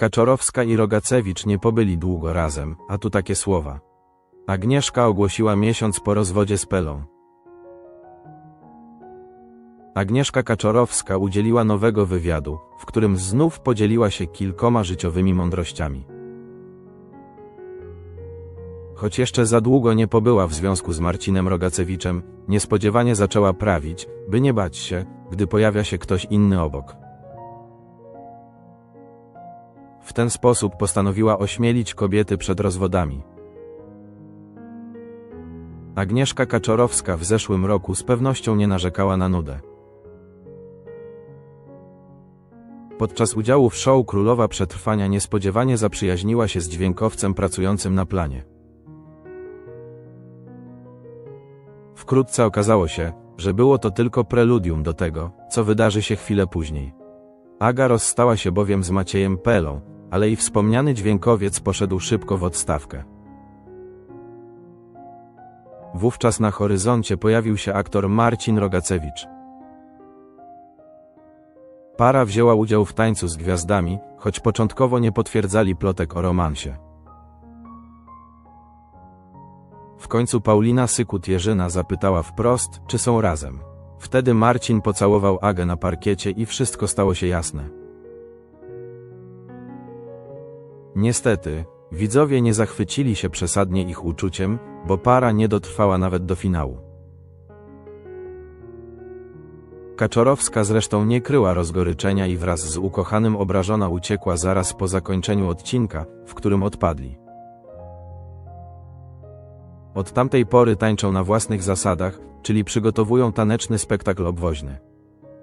Kaczorowska i Rogacewicz nie pobyli długo razem, a tu takie słowa. Agnieszka ogłosiła miesiąc po rozwodzie z Pelą. Agnieszka Kaczorowska udzieliła nowego wywiadu, w którym znów podzieliła się kilkoma życiowymi mądrościami. Choć jeszcze za długo nie pobyła w związku z Marcinem Rogacewiczem, niespodziewanie zaczęła prawić, by nie bać się, gdy pojawia się ktoś inny obok. W ten sposób postanowiła ośmielić kobiety przed rozwodami. Agnieszka Kaczorowska w zeszłym roku z pewnością nie narzekała na nudę. Podczas udziału w show Królowa Przetrwania niespodziewanie zaprzyjaźniła się z dźwiękowcem pracującym na planie. Wkrótce okazało się, że było to tylko preludium do tego, co wydarzy się chwilę później. Aga rozstała się bowiem z Maciejem Pelą, ale i wspomniany dźwiękowiec poszedł szybko w odstawkę. Wówczas na horyzoncie pojawił się aktor Marcin Rogacewicz. Para wzięła udział w tańcu z gwiazdami, choć początkowo nie potwierdzali plotek o romansie. W końcu Paulina Sykut-Jerzyna zapytała wprost, czy są razem. Wtedy Marcin pocałował Agę na parkiecie i wszystko stało się jasne. Niestety, widzowie nie zachwycili się przesadnie ich uczuciem, bo para nie dotrwała nawet do finału. Kaczorowska zresztą nie kryła rozgoryczenia i wraz z ukochanym obrażona uciekła zaraz po zakończeniu odcinka, w którym odpadli. Od tamtej pory tańczą na własnych zasadach, czyli przygotowują taneczny spektakl obwoźny.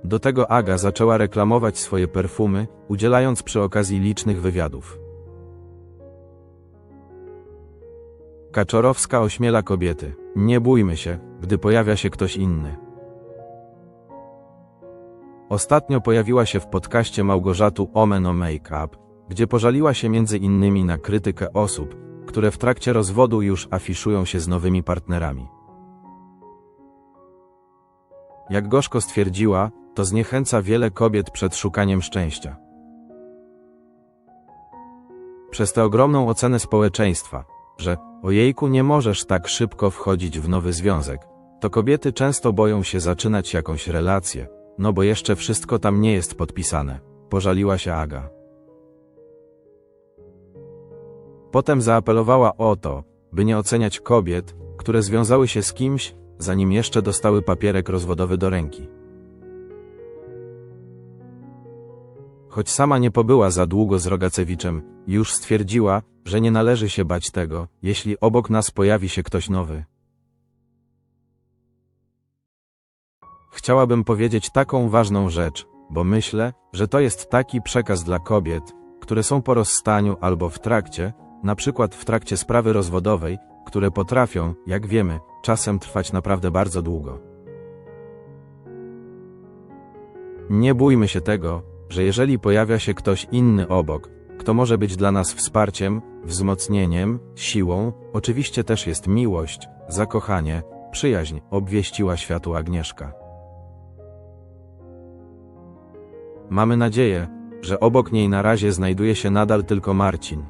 Do tego Aga zaczęła reklamować swoje perfumy, udzielając przy okazji licznych wywiadów. Kaczorowska ośmiela kobiety. Nie bójmy się, gdy pojawia się ktoś inny. Ostatnio pojawiła się w podcaście Małgorzatu Omen o Make-up, gdzie pożaliła się między innymi na krytykę osób, które w trakcie rozwodu już afiszują się z nowymi partnerami. Jak gorzko stwierdziła, to zniechęca wiele kobiet przed szukaniem szczęścia. Przez tę ogromną ocenę społeczeństwa, że ojejku nie możesz tak szybko wchodzić w nowy związek, to kobiety często boją się zaczynać jakąś relację, no bo jeszcze wszystko tam nie jest podpisane, pożaliła się Aga. Potem zaapelowała o to, by nie oceniać kobiet, które związały się z kimś, zanim jeszcze dostały papierek rozwodowy do ręki. Choć sama nie pobyła za długo z Rogacewiczem, już stwierdziła, że nie należy się bać tego, jeśli obok nas pojawi się ktoś nowy. Chciałabym powiedzieć taką ważną rzecz, bo myślę, że to jest taki przekaz dla kobiet, które są po rozstaniu albo w trakcie, na przykład w trakcie sprawy rozwodowej, które potrafią, jak wiemy, czasem trwać naprawdę bardzo długo. Nie bójmy się tego, że jeżeli pojawia się ktoś inny obok, kto może być dla nas wsparciem, wzmocnieniem, siłą, oczywiście też jest miłość, zakochanie, przyjaźń, obwieściła światu Agnieszka. Mamy nadzieję, że obok niej na razie znajduje się nadal tylko Marcin.